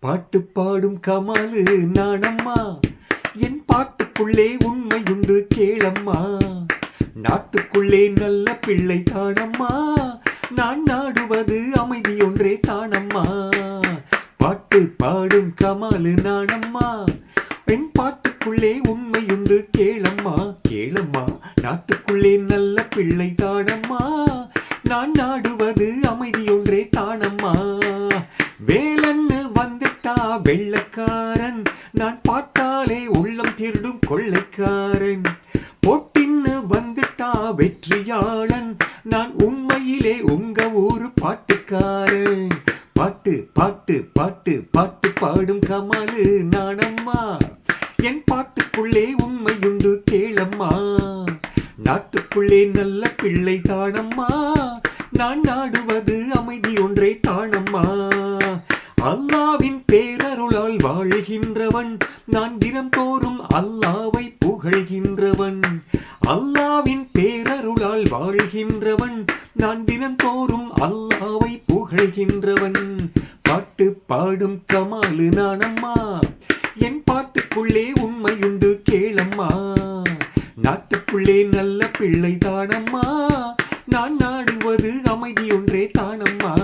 பாட்டு பாடும் கமாலு நானம்மா. என் பாட்டுக்குள்ளே உண்மையுண்டு கேளம்மா. நாட்டுக்குள்ளே நல்ல பிள்ளை தானம்மா. நான் நாடுவது அமைதி ஒன்றே தானம்மா. பாட்டு பாடும் கமாலு நானம்மா. என் பாட்டுக்குள்ளே உண்மையுண்டு கேளம்மா. கேளம்மா நாட்டுக்குள்ளே நல்ல பிள்ளை தானம்மா. நான் நாடுவது அமைதி ஒன்றே பாட்டாலே உள்ளம் திருடும் கொள்ளைக்காரன். பொட்டின்னு வந்துட்டா வெற்றியாளன். நான் உண்மையிலே உங்க ஊரு பாட்டுக்காரன். பாட்டு பாட்டு பாட்டு பாட்டு பாடும் கமலு நானம்மா. என் பாட்டுக்குள்ளே உண்மையுண்டு கேளம்மா. நாட்டுக்குள்ளே நல்ல பிள்ளை தானம்மா. நான் நாடுவது அமைதி ஒன்றே தானம்மா. அல்லாவின் பேரருளால் வாழ்கின்றவன். நான் தினம்தோறும் அல்லாவை புகழ்கின்றவன். அல்லாவின் பேரருளால் வாழ்கின்றவன். நான் தினம்தோறும் அல்லாவை புகழ்கின்றவன். பாட்டு பாடும் கமாலு நானம்மா. என் பாட்டுக்குள்ளே உண்மையுண்டு கேளம்மா. நாட்டுக்குள்ளே நல்ல பிள்ளை தானம்மா. நான் நாடுவது அமைதியொன்றே தானம்மா.